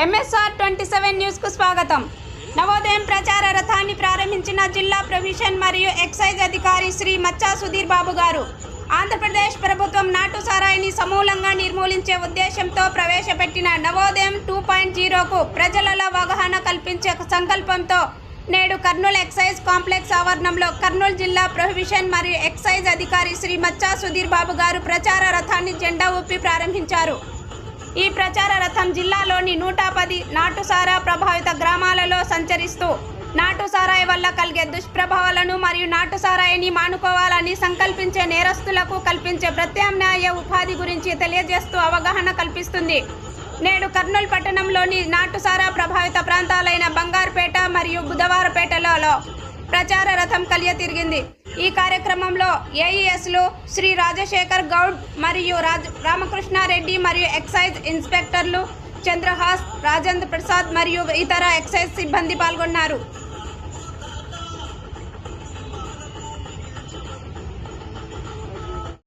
MSR twenty seven న్యూస్కు స్వాగతం. నవోదయం ప్రచార రథాన్ని ప్రారంభించిన జిల్లా ప్రొవిషన్ మరియు ఎక్సైజ్ అధికారి శ్రీ మచ్చా సుధీర్ బాబు గారు ఆంధ్రప్రదేశ్ ప్రభుత్వం నాటు సారాయిని సమూలంగా నిర్మూలించే ఉద్దేశంతో ప్రవేశపెట్టిన నవోదయం టూ పాయింట్ జీరోకు ప్రజలలో అవగాహన కల్పించే సంకల్పంతో నేడు కర్నూలు ఎక్సైజ్ కాంప్లెక్స్ ఆవరణంలో కర్నూలు జిల్లా ప్రొహిబిషన్ మరియు ఎక్సైజ్ అధికారి శ్రీ మచ్చా సుధీర్ బాబు గారు ప్రచార రథాన్ని జెండా ఊపి ప్రారంభించారు. ఈ ప్రచార రథం జిల్లాలోని నూట పది నాటుసారా ప్రభావిత గ్రామాలలో సంచరిస్తూ నాటు సారాయి వల్ల కలిగే దుష్ప్రభావాలను మరియు నాటు సారాయిని మానుకోవాలని సంకల్పించే నేరస్తులకు కల్పించే ప్రత్యామ్నాయ ఉపాధి గురించి తెలియజేస్తూ అవగాహన కల్పిస్తుంది. నేడు కర్నూలు పట్టణంలోని నాటుసారా ప్రభావిత ప్రాంతాలైన బంగారుపేట మరియు బుధవారపేటలలో ప్రచార రథం కలియ తిరిగింది. ఈ కార్యక్రమంలో ఏఈఎస్లు శ్రీ రాజశేఖర్ గౌడ్ మరియు రాజ్ రామకృష్ణారెడ్డి మరియు ఎక్సైజ్ ఇన్స్పెక్టర్లు చంద్రహాస్ రాజేంద్ర ప్రసాద్ మరియు ఇతర ఎక్సైజ్ సిబ్బంది పాల్గొన్నారు.